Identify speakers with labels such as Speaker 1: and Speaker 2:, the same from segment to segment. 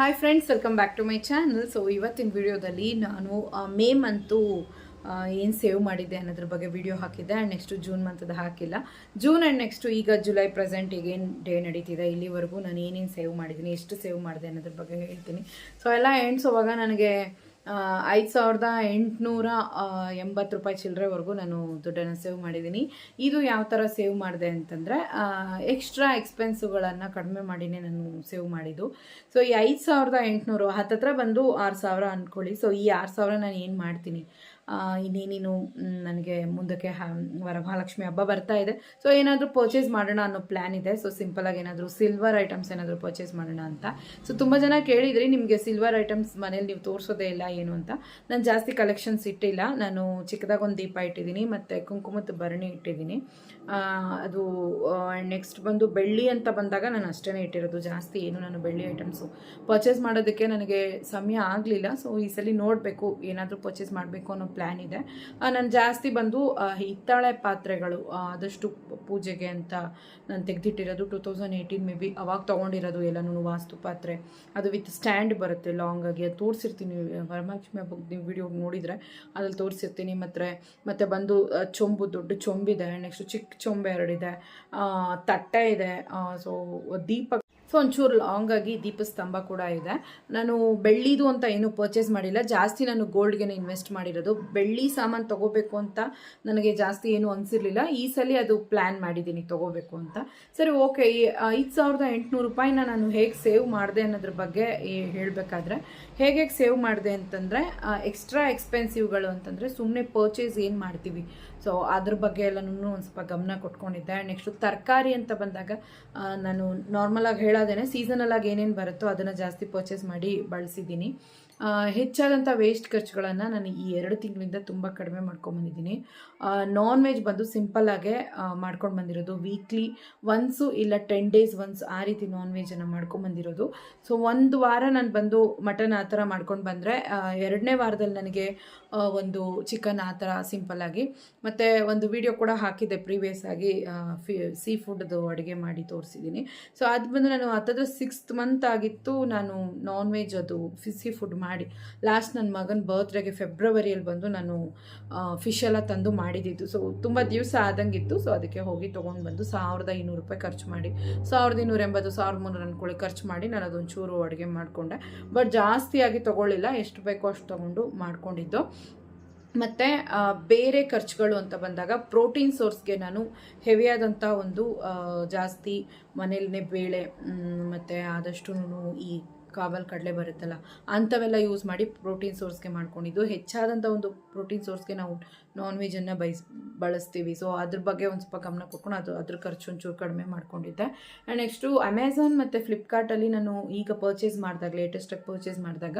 Speaker 1: Hi friends welcome back to my channel so ಇವತ್ತಿನ ವಿಡಿಯೋದಲ್ಲಿ ನಾನು ಮೇ ಮಂತು ಏನು ಸೇವ್ ಮಾಡಿದ್ದೆ ಅನ್ನೋದ್ರ ಬಗ್ಗೆ ವಿಡಿಯೋ ಹಾಕಿದ್ದೆ. ಆ್ಯಂಡ್ ನೆಕ್ಸ್ಟು ಜೂನ್ ಮಂತದ ಹಾಕಿಲ್ಲ. ಜೂನ್ ಆ್ಯಂಡ್ ನೆಕ್ಸ್ಟು ಈಗ ಜುಲೈ ಪ್ರೆಸೆಂಟ್ ಈಗೇನು ಡೇ ನಡೀತಿದೆ? ಇಲ್ಲಿವರೆಗೂ ನಾನು ಏನೇನು ಸೇವ್ ಮಾಡಿದ್ದೀನಿ, ಎಷ್ಟು ಸೇವ್ ಮಾಡಿದೆ ಅನ್ನೋದ್ರ ಬಗ್ಗೆ ಹೇಳ್ತೀನಿ. ಸೊ ಎಲ್ಲ ಎಂಡ್ಸೋವಾಗ ನನಗೆ ಐದು ಸಾವಿರದ ಎಂಟುನೂರ ಎಂಬತ್ತು ರೂಪಾಯಿ ಚಿಲ್ಲರೆವರೆಗೂ ನಾನು ದುಡ್ಡನ್ನು ಸೇವ್ ಮಾಡಿದ್ದೀನಿ. ಇದು ಯಾವ ಥರ ಸೇವ್ ಮಾಡಿದೆ ಅಂತಂದರೆ ಎಕ್ಸ್ಟ್ರಾ ಎಕ್ಸ್ಪೆನ್ಸುಗಳನ್ನು ಕಡಿಮೆ ಮಾಡಿನೇ ನಾನು ಸೇವ್ ಮಾಡಿದ್ದು. ಸೊ ಈ ಐದು ಸಾವಿರದ ಎಂಟುನೂರು, ಹತ್ತತ್ರ ಬಂದು ಆರು ಸಾವಿರ ಅಂದ್ಕೊಳ್ಳಿ ಸೊ ಈ ಆರು ಸಾವಿರ ನಾನು ಏನು ಮಾಡ್ತೀನಿ? ಇನ್ನೇನೇನು ನನಗೆ ಮುಂದಕ್ಕೆ ವರಮಹಾಲಕ್ಷ್ಮಿ ಹಬ್ಬ ಬರ್ತಾ ಇದೆ. ಸೊ ಏನಾದರೂ ಪರ್ಚೇಸ್ ಮಾಡೋಣ ಅನ್ನೋ ಪ್ಲ್ಯಾನ್ ಇದೆ. ಸೊ ಸಿಂಪಲಾಗಿ ಏನಾದರೂ ಸಿಲ್ವರ್ ಐಟಮ್ಸ್ ಏನಾದರೂ ಪರ್ಚೇಸ್ ಮಾಡೋಣ ಅಂತ. ಸೊ ತುಂಬ ಜನ ಕೇಳಿದ್ರಿ, ನಿಮಗೆ ಸಿಲ್ವರ್ ಐಟಮ್ಸ್ ಮನೇಲಿ ನೀವು ತೋರಿಸೋದೇ ಇಲ್ಲ ಏನು ಅಂತ. ನಾನು ಜಾಸ್ತಿ ಕಲೆಕ್ಷನ್ಸ್ ಇಟ್ಟಿಲ್ಲ. ನಾನು ಚಿಕ್ಕದಾಗ ಒಂದು ದೀಪ ಇಟ್ಟಿದ್ದೀನಿ, ಮತ್ತು ಕುಂಕುಮದ ಭರಣಿ ಇಟ್ಟಿದ್ದೀನಿ. ಅದು ನೆಕ್ಸ್ಟ್ ಬಂದು ಬೆಳ್ಳಿ ಅಂತ ಬಂದಾಗ ನಾನು ಅಷ್ಟೇ ಇಟ್ಟಿರೋದು. ಜಾಸ್ತಿ ಏನು ನಾನು ಬೆಳ್ಳಿ ಐಟಮ್ಸು ಪರ್ಚೇಸ್ ಮಾಡೋದಕ್ಕೆ ನನಗೆ ಸಮಯ ಆಗಲಿಲ್ಲ. ಸೊ ಈ ಸಲ ನೋಡಬೇಕು ಏನಾದರೂ ಪರ್ಚೇಸ್ ಮಾಡಬೇಕು ಅನ್ನೋ ಪ್ಲ್ಯಾನ್ ಇದೆ. ನಾನು ಜಾಸ್ತಿ ಬಂದು ಹಿತ್ತಾಳೆ ಪಾತ್ರೆಗಳು ಆದಷ್ಟು ಪೂಜೆಗೆ ಅಂತ ನಾನು ತೆಗೆದಿಟ್ಟಿರೋದು two thousand eighteen maybe ಅವಾಗ ತೊಗೊಂಡಿರೋದು ಎಲ್ಲನೂ ವಾಸ್ತು ಪಾತ್ರೆ. ಅದು ವಿತ್ ಸ್ಟ್ಯಾಂಡ್ ಬರುತ್ತೆ ಲಾಂಗ್ ಆಗಿ. ಅದು ತೋರಿಸಿರ್ತೀನಿ. ವರಮಹಾಲಕ್ಷ್ಮಿ ಹಬ್ಬಕ್ಕೆ ನೀವು ವಿಡಿಯೋ ನೋಡಿದರೆ ಅದ್ರಲ್ಲಿ ತೋರಿಸಿರ್ತೀನಿ. ಮತ್ತು ಮತ್ತು ಬಂದು ಚೊಂಬು, ದೊಡ್ಡ ಚೊಂಬಿದೆ. ನೆಕ್ಸ್ಟ್ ಚಿಕ್ಕ ಚೊಂಬು ಎರಡಿದೆ. ತಟ್ಟೆ ಇದೆ. ಸೊ ದೀಪ ಸೊ ಒಂಚೂರು ಲಾಂಗ್ ಆಗಿ ದೀಪಸ್ತಂಭ ಕೂಡ ಇದೆ. ನಾನು ಬೆಳ್ಳಿದು ಅಂತ ಏನು ಪರ್ಚೇಸ್ ಮಾಡಿಲ್ಲ. ಜಾಸ್ತಿ ನಾನು ಗೋಲ್ಡ್ಗೆ ಇನ್ವೆಸ್ಟ್ ಮಾಡಿರೋದು. ಬೆಳ್ಳಿ ಸಾಮಾನು ತಗೋಬೇಕು ಅಂತ ನನಗೆ ಜಾಸ್ತಿ ಏನು ಅನಿಸಿರ್ಲಿಲ್ಲ. ಈ ಸಲ ಅದು ಪ್ಲ್ಯಾನ್ ಮಾಡಿದ್ದೀನಿ ತಗೋಬೇಕು ಅಂತ. ಸರಿ ಓಕೆ ಐದು ಸಾವಿರದ ಎಂಟುನೂರು ರೂಪಾಯಿನ ನಾನು ಹೇಗೆ ಸೇವ್ ಮಾಡಿದೆ ಅನ್ನೋದ್ರ ಬಗ್ಗೆ ಹೇಳಬೇಕಾದ್ರೆ, ಹೇಗೆ ಹೇಗೆ ಸೇವ್ ಮಾಡಿದೆ ಅಂತಂದರೆ ಎಕ್ಸ್ಟ್ರಾ ಎಕ್ಸ್ಪೆನ್ಸಿವ್ಗಳು ಅಂತಂದರೆ ಸುಮ್ಮನೆ ಪರ್ಚೇಸ್ ಏನು ಮಾಡ್ತೀವಿ? ಸೊ ಅದ್ರ ಬಗ್ಗೆ ಎಲ್ಲನೂ ಒಂದು ಸ್ವಲ್ಪ ಗಮನ ಕೊಟ್ಕೊಂಡಿದ್ದೆ. ನೆಕ್ಸ್ಟು ತರಕಾರಿ ಅಂತ ಬಂದಾಗ ನಾನು ನಾರ್ಮಲಾಗಿ ಹೇಳೋದೇನೆ ಸೀಸನಲ್ಲಾಗಿ ಏನೇನು ಬರುತ್ತೋ ಅದನ್ನು ಜಾಸ್ತಿ ಪರ್ಚೇಸ್ ಮಾಡಿ ಬಳಸಿದ್ದೀನಿ. ಹೆಚ್ಚಾದಂಥ ವೇಸ್ಟ್ ಖರ್ಚುಗಳನ್ನು ನಾನು ಈ ಎರಡು ತಿಂಗಳಿಂದ ತುಂಬ ಕಡಿಮೆ ಮಾಡ್ಕೊಂಬಂದಿದ್ದೀನಿ ನಾನ್ ವೆಜ್ ಬಂದು ಸಿಂಪಲ್ಲಾಗೆ ಮಾಡ್ಕೊಂಡು ಬಂದಿರೋದು ವೀಕ್ಲಿ ಒನ್ಸು ಇಲ್ಲ ಟೆನ್ ಡೇಸ್ ಒನ್ಸ್ ಆ ರೀತಿ ನಾನ್ ವೆಜನ್ನು ಮಾಡ್ಕೊಂಬಂದಿರೋದು ಸೊ ಒಂದು ವಾರ ನಾನು ಬಂದು ಮಟನ್ ಆ ಥರ ಮಾಡ್ಕೊಂಡು ಬಂದರೆ ಎರಡನೇ ವಾರದಲ್ಲಿ ನನಗೆ ಒಂದು ಚಿಕನ್ ಆ ಥರ ಸಿಂಪಲ್ಲಾಗಿ ಮತ್ತು ಒಂದು ವಿಡಿಯೋ ಕೂಡ ಹಾಕಿದ್ದೆ ಪ್ರೀವಿಯಸ್ ಆಗಿ ಫಿ ಸೀ ಫುಡ್ದು ಅಡುಗೆ ಮಾಡಿ ತೋರಿಸಿದ್ದೀನಿ. ಸೊ ಅದು ಬಂದು ನಾನು ಹತ್ತತ್ರ ಸಿಕ್ಸ್ತ್ ಮಂತ್ ಆಗಿತ್ತು ನಾನು ನಾನ್ ವೆಜ್ ಅದು ಫಿಸಿ ಫುಡ್ ಲಾಸ್ಟ್ ನನ್ನ ಮಗನ ಬರ್ತ್ಡೇಗೆ ಫೆಬ್ರವರಿಯಲ್ಲಿ ಬಂದು ನಾನು ಫಿಶ್ ಎಲ್ಲ ತಂದು ಮಾಡಿದ್ದಿದ್ದು ಸೊ ತುಂಬ ದಿವಸ ಆದಂಗಿತ್ತು. ಸೊ ಅದಕ್ಕೆ ಹೋಗಿ ತೊಗೊಂಡು ಬಂದು ಸಾವಿರದ ಇನ್ನೂರು ರೂಪಾಯಿ ಖರ್ಚು ಮಾಡಿ, ಸಾವಿರದ ಇನ್ನೂರ ಎಂಬತ್ತು, ಸಾವಿರದ ಮುನ್ನೂರು ಅನ್ಕೊಳ್ಳಿ ಖರ್ಚು ಮಾಡಿ ನಾನು ಅದೊಂಚೂರು ಅಡುಗೆ ಮಾಡಿಕೊಂಡೆ. ಬಟ್ ಜಾಸ್ತಿಯಾಗಿ ತೊಗೊಳ್ಳಿಲ್ಲ. ಎಷ್ಟು ಬೇಕೋ ಅಷ್ಟು ತೊಗೊಂಡು ಮಾಡ್ಕೊಂಡಿದ್ದು. ಮತ್ತು ಬೇರೆ ಖರ್ಚುಗಳು ಅಂತ ಬಂದಾಗ ಪ್ರೋಟೀನ್ ಸೋರ್ಸ್ಗೆ ನಾನು ಹೆವಿಯಾದಂಥ ಒಂದು ಜಾಸ್ತಿ ಮನೇಲೇ ಬೇಳೆ ಮತ್ತು ಆದಷ್ಟು ಈ ಕಾಬಲ್ ಕಡಲೆ ಬರುತ್ತಲ್ಲ ಅಂಥವೆಲ್ಲ ಯೂಸ್ ಮಾಡಿ ಪ್ರೋಟೀನ್ ಸೋರ್ಸ್ಗೆ ಮಾಡ್ಕೊಂಡಿದ್ದು. ಹೆಚ್ಚಾದಂಥ ಒಂದು ಪ್ರೋಟೀನ್ ಸೋರ್ಸ್ಗೆ ನಾವು ನಾನ್ ವೆಜನ್ನು ಬಯಸ್, ಬಳಸ್ತೀವಿ. ಸೊ ಅದ್ರ ಬಗ್ಗೆ ಒಂದು ಸ್ವಲ್ಪ ಗಮನ ಕೊಟ್ಕೊಂಡು ಅದು, ಅದ್ರ ಖರ್ಚು ಒಂಚೂರು ಕಡಿಮೆ ಮಾಡ್ಕೊಂಡಿದ್ದೆ. ಆ್ಯಂಡ್ ನೆಕ್ಸ್ಟು ಅಮೆಝಾನ್ ಮತ್ತು ಫ್ಲಿಪ್ಕಾರ್ಟಲ್ಲಿ ನಾನು ಈಗ ಪರ್ಚೇಸ್ ಮಾಡಿದಾಗ ಲೇಟೆಸ್ಟಾಗಿ ಪರ್ಚೇಸ್ ಮಾಡಿದಾಗ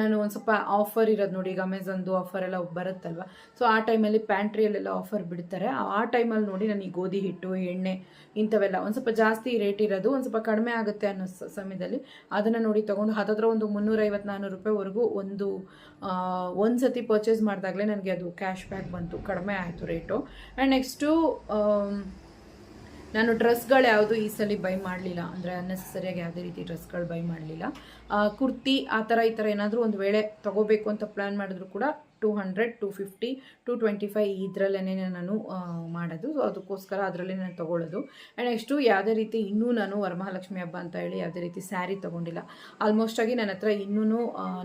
Speaker 1: ನಾನು ಒಂದು ಸ್ವಲ್ಪ ಆಫರ್ ಇರೋದು ನೋಡಿ, ಈಗ ಅಮೆಝಾನ್ದು ಆಫರ್ ಎಲ್ಲ ಬರುತ್ತಲ್ವ? ಸೊ ಆ ಟೈಮಲ್ಲಿ ಪ್ಯಾಂಟ್ರಿಯಲ್ಲೆಲ್ಲ ಆಫರ್ ಬಿಡ್ತಾರೆ. ಆ ಟೈಮಲ್ಲಿ ನೋಡಿ ನಾನು ಈ ಗೋಧಿ ಹಿಟ್ಟು, ಎಣ್ಣೆ ಇಂಥವೆಲ್ಲ ಒಂದು ಸ್ವಲ್ಪ ಜಾಸ್ತಿ ರೇಟ್ ಇರೋದು, ಒಂದು ಸ್ವಲ್ಪ ಕಡಿಮೆ ಆಗುತ್ತೆ ಅನ್ನೋ ಸಮಯದಲ್ಲಿ ಅದನ್ನು ನೋಡಿ ತೊಗೊಂಡು, ಹತ್ತತ್ರ ಒಂದು ಮುನ್ನೂರೈವತ್ತು ನಾನ್ನೂರು ರೂಪಾಯಿವರೆಗೂ ಒಂದು ಒಂದು ಸತಿ ಪರ್ಚೇಸ್ ಮಾಡಿದಾಗಲೇ ನನಗೆ ಅದು ಕ್ಯಾಶ್ ಬ್ಯಾಕ್ ಬಂತು, ಕಡಿಮೆ ಆಯಿತು ರೇಟು. ಆ್ಯಂಡ್ ನೆಕ್ಸ್ಟು ನಾನು ಡ್ರೆಸ್ಗಳು ಯಾವುದು ಈ ಸಲ ಬೈ ಮಾಡಲಿಲ್ಲ. ಅಂದರೆ ಅನ್ನೆಸರಿಯಾಗಿ ಯಾವುದೇ ರೀತಿ ಡ್ರೆಸ್ಗಳು ಬೈ ಮಾಡಲಿಲ್ಲ. ಕುರ್ತಿ ಆ ಥರ ಈ ಥರ ಏನಾದರೂ ಒಂದು ವೇಳೆ ತೊಗೋಬೇಕು ಅಂತ ಪ್ಲ್ಯಾನ್ ಮಾಡಿದ್ರು ಕೂಡ two hundred two fifty two twenty five ಇದರಲ್ಲೇ ನಾನು ಮಾಡೋದು. ಸೊ ಅದಕ್ಕೋಸ್ಕರ ಅದರಲ್ಲೇ ನಾನು ತೊಗೊಳ್ಳೋದು. ಆ್ಯಂಡ್ ನೆಕ್ಸ್ಟು ಯಾವುದೇ ರೀತಿ ಇನ್ನೂ ನಾನು ವರಮಹಾಲಕ್ಷ್ಮಿ ಹಬ್ಬ ಅಂತ ಹೇಳಿ ಯಾವುದೇ ರೀತಿ ಸ್ಯಾರಿ ತೊಗೊಂಡಿಲ್ಲ. ಆಲ್ಮೋಸ್ಟ್ ಆಗಿ ನನ್ನ ಹತ್ರ ಇನ್ನೂ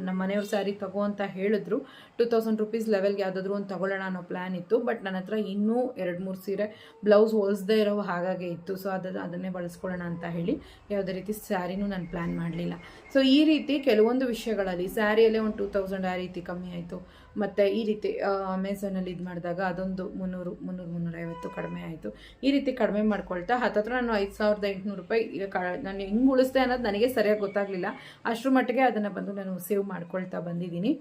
Speaker 1: ನಮ್ಮ ಮನೆಯವ್ರ ಸ್ಯಾರಿ ತಗೋ ಅಂತ ಹೇಳಿದ್ರು. ಟೂ ತೌಸಂಡ್ ರುಪೀಸ್ ಲೆವೆಲ್ಗೆ ಯಾವುದಾದ್ರೂ ಒಂದು ತೊಗೊಳ್ಳೋಣ ಅನ್ನೋ ಪ್ಲ್ಯಾನ್ ಇತ್ತು. ಬಟ್ ನನ್ನ ಹತ್ರ ಇನ್ನೂ ಎರಡು, ಮೂರು ಸೀರೆ ಬ್ಲೌಸ್ ಹೊಲಿಸದೇ ಇರೋ ಹಾಗಾಗೆ ಇತ್ತು. ಸೊ ಅದನ್ನು ಅದನ್ನೇ ಬಳಸ್ಕೊಳ್ಳೋಣ ಅಂತ ಹೇಳಿ ಯಾವುದೇ ರೀತಿ ಸ್ಯಾರಿನೂ ನಾನು ಪ್ಲ್ಯಾನ್ ಮಾಡಲಿಲ್ಲ. ಸೊ ಈ ರೀತಿ ಕೆಲವೊಂದು ವಿಷಯಗಳಲ್ಲಿ ಸ್ಯಾರಿಯಲ್ಲೇ ಒಂದು ಟೂ ತೌಸಂಡ್ ಆ ರೀತಿ ಕಮ್ಮಿ ಆಯಿತು. ಮತ್ತು ಈ ರೀತಿ ಅಮೆಝಾನಲ್ಲಿ ಇದು ಮಾಡಿದಾಗ ಅದೊಂದು ಮುನ್ನೂರು ಮುನ್ನೂರು ಮುನ್ನೂರೈವತ್ತು ಕಡಿಮೆ ಆಯಿತು. ಈ ರೀತಿ ಕಡಿಮೆ ಮಾಡ್ಕೊಳ್ತಾ ಹತ್ತತ್ರ ನಾನು ಐದು ಸಾವಿರದ ಎಂಟುನೂರು ರೂಪಾಯಿ ಈಗ ನಾನು ಹೆಂಗೆ ಉಳಿಸ್ದೆ ಅನ್ನೋದು ನನಗೆ ಸರಿಯಾಗಿ ಗೊತ್ತಾಗಲಿಲ್ಲ. ಅಷ್ಟರ ಮಟ್ಟಿಗೆ ಅದನ್ನು ಬಂದು ನಾನು ಸೇವ್ ಮಾಡ್ಕೊಳ್ತಾ ಬಂದಿದ್ದೀನಿ.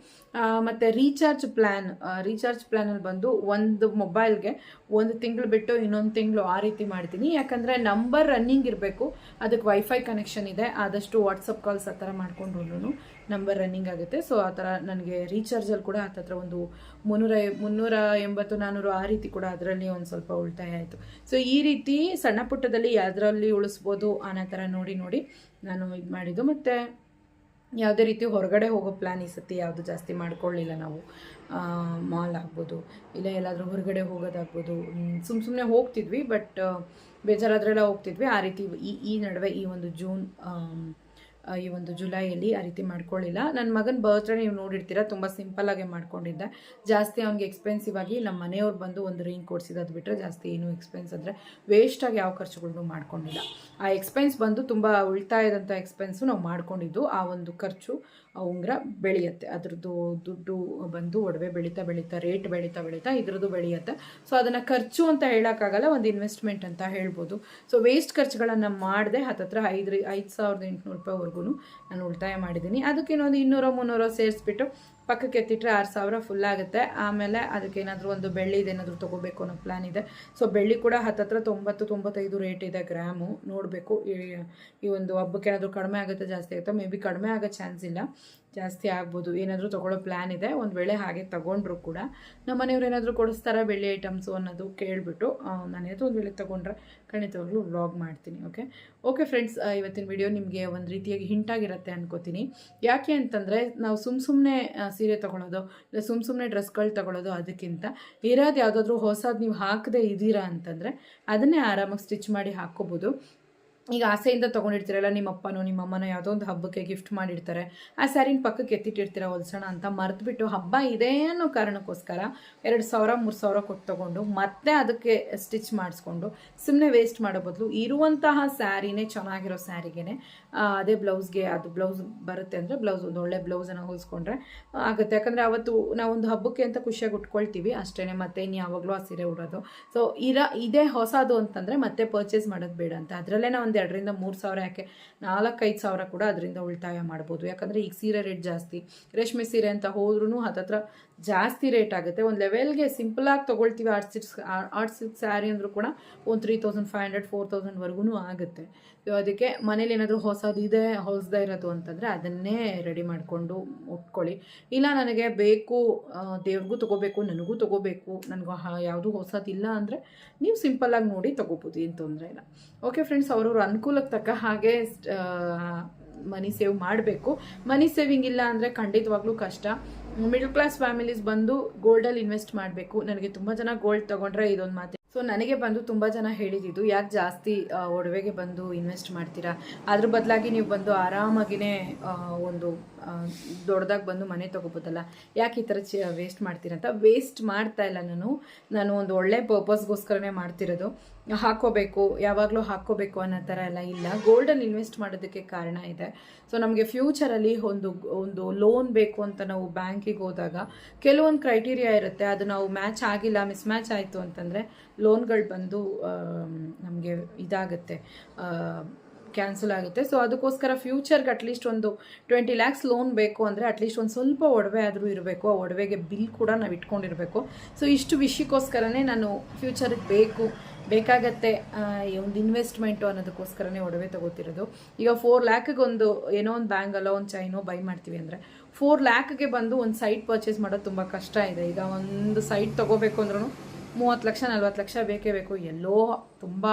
Speaker 1: ಮತ್ತು ರೀಚಾರ್ಜ್ ಪ್ಲ್ಯಾನ್ ರೀಚಾರ್ಜ್ ಪ್ಲ್ಯಾನಲ್ಲಿ ಬಂದು ಒಂದು ಮೊಬೈಲ್ಗೆ ಒಂದು ತಿಂಗಳು ಬಿಟ್ಟು ಇನ್ನೊಂದು ತಿಂಗಳು ಆ ರೀತಿ ಮಾಡ್ತೀನಿ. ಯಾಕಂದರೆ ನಂಬರ್ ರನ್ನಿಂಗ್ ಇರಬೇಕು. ಅದಕ್ಕೆ ವೈಫೈ ಕನೆಕ್ಷನ್ ಇದೆ. ಆದಷ್ಟು ವಾಟ್ಸಪ್ ಕಾಲ್ಸ್ ಆ ಥರ ಮಾಡ್ಕೊಂಡ್ರು ನಂಬರ್ ರನ್ನಿಂಗ್ ಆಗುತ್ತೆ. ಸೊ ಆ ಥರ ನನಗೆ ರೀಚಾರ್ಜಲ್ಲಿ ಕೂಡ ಹತ್ತತ್ರ ಒಂದು ಮುನ್ನೂರ ಮುನ್ನೂರ ಎಂಬತ್ತು ನಾನ್ನೂರು ಆ ರೀತಿ ಕೂಡ ಅದರಲ್ಲಿ ಒಂದು ಸ್ವಲ್ಪ ಉಳಿತಾಯ ಆಯಿತು. ಸೊ ಈ ರೀತಿ ಸಣ್ಣ ಪುಟ್ಟದಲ್ಲಿ ಯಾವುದರಲ್ಲಿ ಉಳಿಸ್ಬೋದು ಅನ್ನೋ ಥರ ನೋಡಿ ನೋಡಿ ನಾನು ಇದು ಮಾಡಿದ್ದು. ಮತ್ತು ಯಾವುದೇ ರೀತಿ ಹೊರಗಡೆ ಹೋಗೋ ಪ್ಲ್ಯಾನ್ ಈ ಸತಿ ಯಾವುದು ಜಾಸ್ತಿ ಮಾಡ್ಕೊಳ್ಳಿಲ್ಲ ನಾವು. ಮಾಲ್ ಆಗ್ಬೋದು, ಇಲ್ಲ ಎಲ್ಲಾದರೂ ಹೊರಗಡೆ ಹೋಗೋದಾಗ್ಬೋದು. ಸುಮ್ಮ ಸುಮ್ಮನೆ ಹೋಗ್ತಿದ್ವಿ ಬಟ್ ಬೇಜಾರಾದ್ರೆಲ್ಲ ಹೋಗ್ತಿದ್ವಿ. ಆ ರೀತಿ ಈ ಈ ನಡುವೆ ಈ ಒಂದು ಜೂನ್ ಈ ಒಂದು ಜುಲೈಯಲ್ಲಿ ಆ ರೀತಿ ಮಾಡ್ಕೊಳ್ಳಿಲ್ಲ. ನನ್ನ ಮಗನ ಬರ್ತ್ಡೇ ನೀವು ನೋಡಿರ್ತೀರ, ತುಂಬ ಸಿಂಪಲ್ಲಾಗೆ ಮಾಡ್ಕೊಂಡಿದ್ದೆ. ಜಾಸ್ತಿ ಅವ್ನಿಗೆ ಎಕ್ಸ್ಪೆನ್ಸಿವ್ ಆಗಿ ನಮ್ಮ ಮನೆಯವ್ರು ಬಂದು ಒಂದು ರಿಂಗ್ ಕೊಡಿಸಿದ್ದು ಅದು ಬಿಟ್ಟರೆ ಜಾಸ್ತಿ ಏನು ಎಕ್ಸ್ಪೆನ್ಸ್ ಅಂದರೆ ವೇಸ್ಟಾಗಿ ಯಾವ ಖರ್ಚುಗಳನ್ನು ಮಾಡ್ಕೊಂಡಿಲ್ಲ. ಆ ಎಕ್ಸ್ಪೆನ್ಸ್ ಬಂದು ತುಂಬ ಉಳಿತಾಯದಂಥ ಎಕ್ಸ್ಪೆನ್ಸು ನಾವು ಮಾಡ್ಕೊಂಡಿದ್ದು, ಆ ಒಂದು ಖರ್ಚು. ಉಂಗುರ ಬೆಳೆಯುತ್ತೆ. ಅದ್ರದ್ದು ದುಡ್ಡು ಬಂದು ಒಡವೆ ಬೆಳೀತಾ ಬೆಳೀತಾ, ರೇಟ್ ಬೆಳೀತಾ ಬೆಳೀತಾ ಇದ್ರದ್ದು ಬೆಳೆಯುತ್ತೆ. ಸೊ ಅದನ್ನು ಖರ್ಚು ಅಂತ ಹೇಳೋಕ್ಕಾಗಲ್ಲ, ಒಂದು ಇನ್ವೆಸ್ಟ್ಮೆಂಟ್ ಅಂತ ಹೇಳ್ಬೋದು. ಸೊ ವೇಸ್ಟ್ ಖರ್ಚುಗಳನ್ನು ಮಾಡದೆ ಹತ್ತತ್ರ ಐದು ಐದು ಸಾವಿರದ ಎಂಟುನೂರು ರೂಪಾಯಿವರೆಗೂ ನಾನು ಉಳಿತಾಯ ಮಾಡಿದ್ದೀನಿ. ಅದಕ್ಕೆ ಇನ್ನೊಂದು ಇನ್ನೂರೋ, ಮುನ್ನೂರೋ ಸೇರಿಸ್ಬಿಟ್ಟು ಪಕ್ಕಕ್ಕೆ ಎತ್ತಿಟ್ರೆ ಆರು ಸಾವಿರ ಫುಲ್ ಆಗುತ್ತೆ. ಆಮೇಲೆ ಅದಕ್ಕೆ ಏನಾದರೂ ಒಂದು ಬೆಳ್ಳಿ ಏನಾದರೂ ತೊಗೋಬೇಕು ಅನ್ನೋ ಪ್ಲ್ಯಾನ್ ಇದೆ. ಸೊ ಬೆಳ್ಳಿ ಕೂಡ ಹತ್ತತ್ರ ತೊಂಬತ್ತು, ತೊಂಬತ್ತೈದು ರೇಟ್ ಇದೆ ಗ್ರಾಮು ನೋಡಬೇಕು. ಈ ಒಂದು ಹಬ್ಬಕ್ಕೆ ಏನಾದರೂ ಕಡಿಮೆ ಆಗುತ್ತೆ ಜಾಸ್ತಿ ಆಗುತ್ತೆ? ಮೇ ಬಿ ಕಡಿಮೆ ಆಗೋ ಚಾನ್ಸ್ ಇಲ್ಲ. ಜಾಸ್ತಿ ಆಗ್ಬೋದು. ಏನಾದರೂ ತೊಗೊಳ್ಳೋ ಪ್ಲ್ಯಾನ್ ಇದೆ. ಒಂದು ವೇಳೆ ಹಾಗೆ ತೊಗೊಂಡ್ರು ಕೂಡ ನಮ್ಮ ಮನೆಯವ್ರು ಏನಾದರೂ ಕೊಡಿಸ್ತಾರಾ ಬೆಳ್ಳಿ ಐಟಮ್ಸು ಅನ್ನೋದು ಕೇಳಿಬಿಟ್ಟು ನಾನು ಒಂದು ವೇಳೆ ತೊಗೊಂಡ್ರೆ ಖಂಡಿತವಾಗ್ಲೂ ವ್ಲಾಗ್ ಮಾಡ್ತೀನಿ ಓಕೆ ಓಕೆ ಫ್ರೆಂಡ್ಸ್ ಇವತ್ತಿನ ವಿಡಿಯೋ ನಿಮಗೆ ಒಂದು ರೀತಿಯಾಗಿ ಹಿಂಟಾಗಿರುತ್ತೆ ಅನ್ಕೋತೀನಿ. ಯಾಕೆ ಅಂತಂದರೆ ನಾವು ಸುಮ್ಮ ಸುಮ್ಮನೆ ಸೀರೆ ತೊಗೊಳೋದು ಇಲ್ಲ ಸುಮ್ಮ ಸುಮ್ಮನೆ ಡ್ರೆಸ್ಗಳು ತೊಗೊಳೋದು ಅದಕ್ಕಿಂತ ಇರೋದು ಯಾವುದಾದ್ರೂ ಹೊಸದು ನೀವು ಹಾಕದೇ ಇದ್ದೀರಾ ಅಂತಂದರೆ ಅದನ್ನೇ ಆರಾಮಾಗಿ ಸ್ಟಿಚ್ ಮಾಡಿ ಹಾಕ್ಕೋಬೋದು. ಈಗ ಆಸೆಯಿಂದ ತೊಗೊಂಡಿರ್ತೀರಲ್ಲ ನಿಮ್ಮ ಅಪ್ಪನೋ ನಿಮ್ಮ ಅಮ್ಮನೋ ಯಾವುದೋ ಒಂದು ಹಬ್ಬಕ್ಕೆ ಗಿಫ್ಟ್ ಮಾಡಿರ್ತಾರೆ. ಆ ಸ್ಯಾರಿನ ಪಕ್ಕಕ್ಕೆ ಎತ್ತಿಟ್ಟಿರ್ತೀರ, ಹೊಲ್ಸೋಣ ಅಂತ ಮರೆತುಬಿಟ್ಟು ಹಬ್ಬ ಇದೆ ಅನ್ನೋ ಕಾರಣಕ್ಕೋಸ್ಕರ ಎರಡು ಸಾವಿರ, ಮೂರು ಸಾವಿರ ಕೊಟ್ಟು ತೊಗೊಂಡು ಮತ್ತೆ ಅದಕ್ಕೆ ಸ್ಟಿಚ್ ಮಾಡಿಸ್ಕೊಂಡು ಸುಮ್ಮನೆ ವೇಸ್ಟ್ ಮಾಡೋ ಬದಲು ಇರುವಂತಹ ಸ್ಯಾರಿನೇ ಚೆನ್ನಾಗಿರೋ ಸ್ಯಾರಿಗೇನೆ ಅದೇ ಬ್ಲೌಸ್ಗೆ ಅದು ಬ್ಲೌಸ್ ಬರುತ್ತೆ ಅಂದರೆ ಬ್ಲೌಸ್, ಒಂದು ಒಳ್ಳೆ ಬ್ಲೌಸನ್ನು ಹೊಲಿಸ್ಕೊಂಡ್ರೆ ಆಗುತ್ತೆ. ಯಾಕಂದರೆ ಅವತ್ತು ನಾವೊಂದು ಹಬ್ಬಕ್ಕೆ ಅಂತ ಖುಷಿಯಾಗಿ ಉಟ್ಕೊಳ್ತೀವಿ ಅಷ್ಟೇ ಮತ್ತೆ ಇನ್ನು ಯಾವಾಗಲೂ ಆ ಸೀರೆ ಉಡೋದು. ಸೊ ಇರ, ಇದೇ ಹೊಸದು ಅಂತಂದರೆ ಮತ್ತೆ ಪರ್ಚೇಸ್ ಮಾಡೋದು ಬೇಡ ಅಂತ. ಅದರಲ್ಲೇ ನಾವು ಒಂದು ಎರಡರಿಂದ ಮೂರು ಸಾವಿರ, ಯಾಕೆ ನಾಲ್ಕೈದು ಸಾವಿರ ಕೂಡ ಅದರಿಂದ ಉಳಿತಾಯ ಮಾಡ್ಬೋದು. ಯಾಕಂದರೆ ಈಗ ಸೀರೆ ರೇಟ್ ಜಾಸ್ತಿ. ರೇಷ್ಮೆ ಸೀರೆ ಅಂತ ಹೋದ್ರೂ ಹತ್ತತ್ರ ಜಾಸ್ತಿ ರೇಟ್ ಆಗುತ್ತೆ. ಒಂದು ಲೆವೆಲ್ಗೆ ಸಿಂಪಲಾಗಿ ತೊಗೊಳ್ತೀವಿ art silks art silk sari ಅಂದರೂ ಕೂಡ ಒಂದು three thousand five hundred four ತೌಸಂಡ್ವರೆಗೂ ಆಗುತ್ತೆ. ಸೊ ಅದಕ್ಕೆ ಮನೇಲಿ ಏನಾದರೂ ಹೊಸದು ಇದೆ, ಹೊಸದೇ ಇರೋದು ಅಂತಂದರೆ ಅದನ್ನೇ ರೆಡಿ ಮಾಡಿಕೊಂಡು ಉಟ್ಕೊಳ್ಳಿ ಇಲ್ಲ ನನಗೆ ಬೇಕು ದೇವ್ರಿಗೂ ತೊಗೋಬೇಕು, ನನಗೂ ತೊಗೋಬೇಕು, ನನಗೂ ಯಾವುದೂ ಹೊಸದಿಲ್ಲ ಅಂದರೆ ನೀವು ಸಿಂಪಲ್ಲಾಗಿ ನೋಡಿ ತೊಗೋಬೋದು, ಏನು ತೊಂದರೆ ಇಲ್ಲ. ಓಕೆ ಫ್ರೆಂಡ್ಸ್ ಅವ್ರವ್ರ ಅನುಕೂಲಕ್ಕೆ ತಕ್ಕ ಹಾಗೆ ಮನಿ ಸೇವ್ ಮಾಡಬೇಕು. ಮನಿ ಸೇವಿಂಗ್ ಇಲ್ಲ ಅಂದರೆ ಖಂಡಿತವಾಗ್ಲೂ ಕಷ್ಟ. ಮಿಡಲ್ ಕ್ಲಾಸ್ ಫ್ಯಾಮಿಲೀಸ್ ಬಂದು ಗೋಲ್ಡಲ್ಲಿ ಇನ್ವೆಸ್ಟ್ ಮಾಡಬೇಕು. ನನಗೆ ತುಂಬ ಜನ ಗೋಲ್ಡ್ ತೊಗೊಂಡ್ರೆ ಇದೊಂದು ಮಾತು. ಸೊ ನನಗೆ ಬಂದು ತುಂಬ ಜನ ಹೇಳಿದ್ದು, ಯಾಕೆ ಜಾಸ್ತಿ ಒಡವೆಗೆ ಬಂದು ಇನ್ವೆಸ್ಟ್ ಮಾಡ್ತೀರಾ? ಅದ್ರ ಬದಲಾಗಿ ನೀವು ಬಂದು ಆರಾಮಾಗಿನೇ ಒಂದು ದೊಡ್ಡದಾಗಿ ಬಂದು ಮನೆ ತೊಗೋಬೋದಲ್ಲ? ಯಾಕೆ ಈ ಥರ ವೇಸ್ಟ್ ಮಾಡ್ತೀರಾ ಅಂತ? ವೇಸ್ಟ್ ಮಾಡ್ತಾ ಇಲ್ಲ ನಾನು. ನಾನು ಒಂದು ಒಳ್ಳೆ ಪರ್ಪಸ್ಗೋಸ್ಕರನೇ ಮಾಡ್ತಿರೋದು. ಹಾಕೋಬೇಕು, ಯಾವಾಗಲೂ ಹಾಕ್ಕೋಬೇಕು ಅನ್ನೋ ಥರ ಎಲ್ಲ ಇಲ್ಲ. ಗೋಲ್ಡಲ್ಲಿ ಇನ್ವೆಸ್ಟ್ ಮಾಡೋದಕ್ಕೆ ಕಾರಣ ಇದೆ. ಸೊ ನಮಗೆ ಫ್ಯೂಚರಲ್ಲಿ ಒಂದು ಒಂದು ಲೋನ್ ಬೇಕು ಅಂತ ನಾವು ಬ್ಯಾಂಕಿಗೆ ಹೋದಾಗ ಕೆಲವೊಂದು ಕ್ರೈಟೀರಿಯಾ ಇರುತ್ತೆ. ಅದು ನಾವು ಮ್ಯಾಚ್ ಆಗಿಲ್ಲ ಮಿಸ್ ಮ್ಯಾಚ್ ಆಯಿತು ಅಂತಂದರೆ ಲೋನ್ಗಳು ಬಂದು ನಮಗೆ ಇದಾಗುತ್ತೆ. ಕ್ಯಾನ್ಸಲ್ ಆಗುತ್ತೆ. ಸೊ ಅದಕ್ಕೋಸ್ಕರ ಫ್ಯೂಚರ್ಗೆ ಅಟ್ಲೀಸ್ಟ್ ಒಂದು ಟ್ವೆಂಟಿ ಲ್ಯಾಕ್ಸ್ ಲೋನ್ ಬೇಕು ಅಂದರೆ ಅಟ್ಲೀಸ್ಟ್ ಒಂದು ಸ್ವಲ್ಪ ಒಡವೆ ಆದರೂ ಇರಬೇಕು. ಆ ಒಡವೆಗೆ ಬಿಲ್ ಕೂಡ ನಾವು ಇಟ್ಕೊಂಡಿರಬೇಕು. ಸೊ ಇಷ್ಟು ವಿಷಯಕ್ಕೋಸ್ಕರನೇ ನಾನು ಫ್ಯೂಚರ್ಗೆ ಬೇಕು. ಬೇಕಾಗತ್ತೆ ಒಂದು ಇನ್ವೆಸ್ಟ್ಮೆಂಟು ಅನ್ನೋದಕ್ಕೋಸ್ಕರನೇ ಒಡವೆ ತಗೋತಿರೋದು. ಈಗ ಫೋರ್ ಲ್ಯಾಕಿಗೆ ಒಂದು ಏನೋ ಒಂದು ಬ್ಯಾಂಗಲ್ಲೋ ಒಂದು ಚೈನೋ ಬೈ ಮಾಡ್ತೀವಿ ಅಂದರೆ ಫೋರ್ ಲ್ಯಾಕ್ಗೆ ಬಂದು ಒಂದು ಸೈಟ್ ಪರ್ಚೇಸ್ ಮಾಡೋದು ತುಂಬ ಕಷ್ಟ ಇದೆ. ಈಗ ಒಂದು ಸೈಟ್ ತೊಗೋಬೇಕು ಅಂದ್ರೂ ಮೂವತ್ತು ಲಕ್ಷ, ನಲ್ವತ್ತು ಲಕ್ಷ ಬೇಕೇ ಬೇಕು. ಎಲ್ಲೋ ತುಂಬ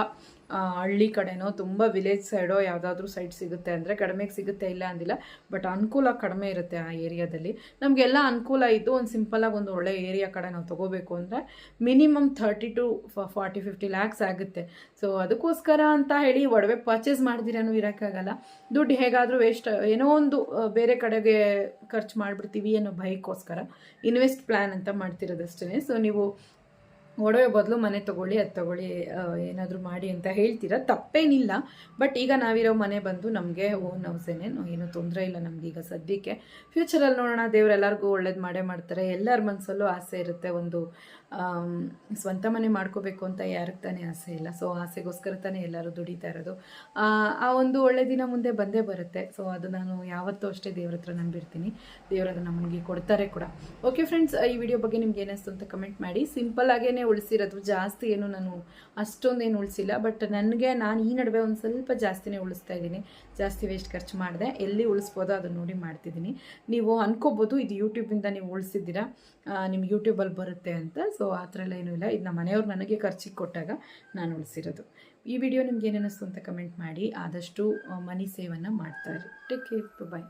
Speaker 1: ಹಳ್ಳಿ ಕಡೆನೋ ತುಂಬ ವಿಲೇಜ್ ಸೈಡೋ ಯಾವುದಾದ್ರೂ ಸೈಡ್ ಸಿಗುತ್ತೆ ಅಂದರೆ ಕಡಿಮೆಗೆ ಸಿಗುತ್ತೆ ಇಲ್ಲ ಅಂದಿಲ್ಲ ಬಟ್ ಅನುಕೂಲ ಕಡಿಮೆ ಇರುತ್ತೆ ಆ ಏರಿಯಾದಲ್ಲಿ ನಮಗೆಲ್ಲ ಅನುಕೂಲ ಇದ್ದು ಒಂದು ಸಿಂಪಲಾಗಿ ಒಂದು ಒಳ್ಳೆ ಏರಿಯಾ ಕಡೆ ನಾವು ತೊಗೋಬೇಕು ಅಂದರೆ minimum thirty to forty fifty lakhs ಆಗುತ್ತೆ. ಸೊ ಅದಕ್ಕೋಸ್ಕರ ಅಂತ ಹೇಳಿ ಒಡವೆ ಪರ್ಚೇಸ್ ಮಾಡ್ದಿರೇನೂ ಇರೋಕ್ಕಾಗಲ್ಲ. ದುಡ್ಡು ಹೇಗಾದರೂ ವೇಸ್ಟ್ ಏನೋ ಒಂದು ಬೇರೆ ಕಡೆಗೆ ಖರ್ಚು ಮಾಡಿಬಿಡ್ತೀವಿ ಅನ್ನೋ ಭಯಕ್ಕೋಸ್ಕರ ಇನ್ವೆಸ್ಟ್ ಪ್ಲ್ಯಾನ್ ಅಂತ ಮಾಡ್ತಿರೋದಷ್ಟೇ ಸೊ ನೀವು ಒಡವೆ ಬದಲು ಮನೆ ತೊಗೊಳ್ಳಿ, ಅದು ತೊಗೊಳ್ಳಿ ಏನಾದರೂ ಮಾಡಿ ಅಂತ ಹೇಳ್ತೀರಾ? ತಪ್ಪೇನಿಲ್ಲ. ಬಟ್ ಈಗ ನಾವಿರೋ ಮನೆ ಬಂದು ನಮಗೆ ಓನ್ ಹೌಸೇನೆ ಏನೂ ತೊಂದರೆ ಇಲ್ಲ ನಮ್ಗೆ ಈಗ ಸದ್ಯಕ್ಕೆ. ಫ್ಯೂಚರಲ್ಲಿ ನೋಡೋಣ ದೇವರೆಲ್ಲರಿಗೂ ಒಳ್ಳೇದು ಮಾಡೇ ಮಾಡ್ತಾರೆ. ಎಲ್ಲರ ಮನಸ್ಸಲ್ಲೂ ಆಸೆ ಇರುತ್ತೆ ಒಂದು ಸ್ವಂತ ಮನೆ ಮಾಡ್ಕೋಬೇಕು ಅಂತ ಯಾರಿಗೆ ತಾನೇ ಆಸೆ ಇಲ್ಲ. ಸೊ ಆಸೆಗೋಸ್ಕರ ತಾನೇ ಎಲ್ಲರೂ ದುಡಿತಾ ಇರೋದು. ಆ ಒಂದು ಒಳ್ಳೆ ದಿನ ಮುಂದೆ ಬಂದೇ ಬರುತ್ತೆ. ಸೊ ಅದು ನಾನು ಯಾವತ್ತೂ ಅಷ್ಟೇ ದೇವ್ರ ಹತ್ರ ನಂಬಿರ್ತೀನಿ. ದೇವ್ರ ಅದನ್ನು ನಮಗೆ ಕೊಡ್ತಾರೆ ಕೂಡ. ಓಕೆ ಫ್ರೆಂಡ್ಸ್ ಈ ವಿಡಿಯೋ ಬಗ್ಗೆ ನಿಮ್ಗೆ ಏನಿಸ್ತು ಅಂತ ಕಮೆಂಟ್ ಮಾಡಿ. ಸಿಂಪಲ್ ಆಗೇನೆ ಉಳಿಸಿರೋದು ಜಾಸ್ತಿ ಏನು ನಾನು ಅಷ್ಟೊಂದೇನು ಉಳಿಸಿಲ್ಲ. ಬಟ್ ನನಗೆ ನಾನು ಈ ನಡುವೆ ಒಂದು ಸ್ವಲ್ಪ ಜಾಸ್ತಿನೇ ಉಳಿಸ್ತಾ ಇದ್ದೀನಿ. ಜಾಸ್ತಿ ವೇಸ್ಟ್ ಖರ್ಚು ಮಾಡಿದೆ. ಎಲ್ಲಿ ಉಳಿಸ್ಬೋದೋ ಅದನ್ನು ನೋಡಿ ಮಾಡ್ತಿದ್ದೀನಿ. ನೀವು ಅನ್ಕೋಬೋದು ಇದು ಯೂಟ್ಯೂಬಿಂದ ನೀವು ಉಳಿಸಿದ್ದೀರಾ? ನಿಮ್ಗೆ ಯೂಟ್ಯೂಬಲ್ಲಿ ಬರುತ್ತೆ ಅಂತ. ಸೊ ಆ ಥರ ಎಲ್ಲ ಏನೂ ಇಲ್ಲ. ಇದು ನಮ್ಮ ಮನೆಯವ್ರು ನನಗೆ ಖರ್ಚಿಗೆ ಕೊಟ್ಟಾಗ ನಾನು ಉಳಿಸಿರೋದು. ಈ ವಿಡಿಯೋ ನಿಮ್ಗೆ ಏನೇನಿಸ್ತು ಅಂತ ಕಮೆಂಟ್ ಮಾಡಿ. ಆದಷ್ಟು ಮನಿ ಸೇವನ್ನು ಮಾಡ್ತಾ ಇರಿ. Take care bye